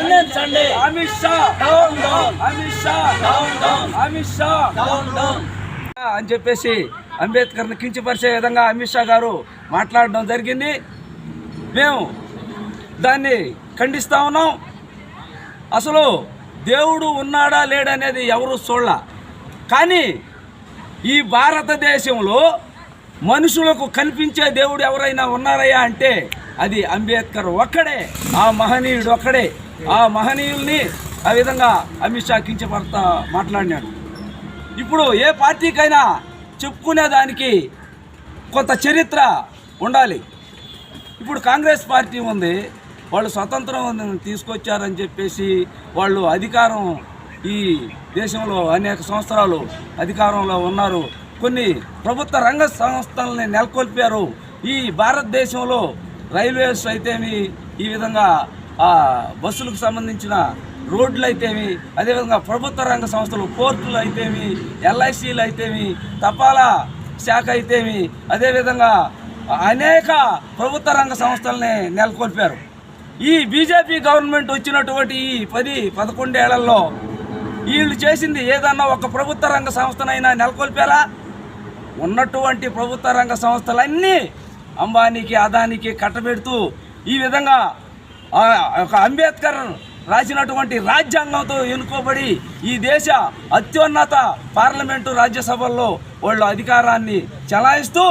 ఖండించండి Amit Shah. Down down Amit Shah. Down down Amit Shah. Down down అని చెప్పేసి అంబేద్కర్ని కించపరిచే విధంగా అమిత్ షా గారు మాట్లాడడం జరిగింది. మేము దాన్ని ఖండిస్తా ఉన్నాం. అసలు దేవుడు ఉన్నాడా లేడనేది ఎవరు చూడాల. కానీ ఈ భారతదేశంలో మనుషులకు కనిపించే దేవుడు ఎవరైనా ఉన్నారయ్యా అంటే అది అంబేద్కర్ ఒక్కడే ఆ మహనీయుడు ఒక్కడే. ఆ మహనీయుల్ని ఆ విధంగా అమిత్ షా కించపడత మాట్లాడినాడు. ఇప్పుడు ఏ పార్టీకైనా చెప్పుకునే దానికి కొంత చరిత్ర ఉండాలి. ఇప్పుడు కాంగ్రెస్ పార్టీ ఉంది వాళ్ళు స్వతంత్రం తీసుకొచ్చారని చెప్పేసి వాళ్ళు అధికారం ఈ దేశంలో అనేక సంవత్సరాలు అధికారంలో ఉన్నారు. కొన్ని ప్రభుత్వ రంగ సంస్థలని నెలకొల్పారు. ఈ భారతదేశంలో రైల్వేస్ అయితేమి ఈ విధంగా బస్సులకు సంబంధించిన రోడ్లు అయితేమి అదేవిధంగా ప్రభుత్వ రంగ సంస్థలు పోర్టులు అయితేమి ఎల్ఐసీలు అయితేమి తపాలా శాఖ అయితేమి అదేవిధంగా అనేక ప్రభుత్వ రంగ సంస్థల్ని నెలకొల్పారు. ఈ బీజేపీ గవర్నమెంట్ వచ్చినటువంటి ఈ పది పదకొండేళ్ళలో వీళ్ళు చేసింది ఏదన్నా ఒక ప్రభుత్వ రంగ సంస్థనైనా నెలకొల్పారా? ఉన్నటువంటి ప్రభుత్వ రంగ సంస్థలన్నీ అంబానీకి అదానికి కట్టబెడుతూ ఈ విధంగా ఒక అంబేద్కర్ రాసినటువంటి రాజ్యాంగంతో ఎన్నుకోబడి ఈ దేశ అత్యున్నత పార్లమెంటు రాజ్యసభల్లో వాళ్ళు అధికారాన్ని చలాయిస్తూ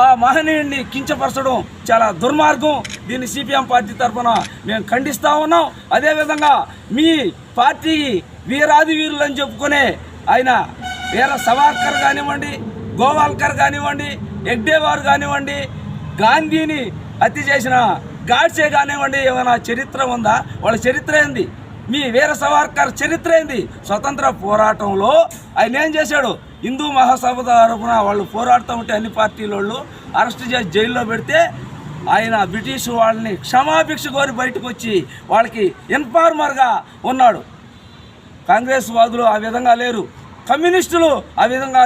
ఆ మహనీయుడిని కించపరచడం చాలా దుర్మార్గం. దీన్ని సిపిఎం పార్టీ తరఫున మేము ఖండిస్తూ ఉన్నాం. అదేవిధంగా మీ పార్టీ వీరాది వీరులు అని చెప్పుకునే ఆయన వీర సవార్కర్ కానివ్వండి గోవాల్కర్ కానివ్వండి ఎగ్డేవార్ కానివ్వండి గాంధీని హత్య చేసిన గాడ్సే కానివ్వండి ఏమైనా చరిత్ర ఉందా? వాళ్ళ చరిత్ర ఏంది? మీ వీర సవార్కర్ చరిత్ర ఏంది? స్వతంత్ర పోరాటంలో ఆయన ఏం చేశాడు? హిందూ మహాసభ తరపున వాళ్ళు పోరాడుతూ ఉంటే అన్ని పార్టీల వాళ్ళు అరెస్ట్ చేసి జైల్లో పెడితే ఆయన బ్రిటిష్ వాళ్ళని క్షమాభిక్ష కోరి బయటకు వచ్చి వాళ్ళకి ఇన్ఫార్మర్గా ఉన్నాడు. కాంగ్రెస్ వాదులు ఆ విధంగా లేరు. కమ్యూనిస్టులు ఆ విధంగా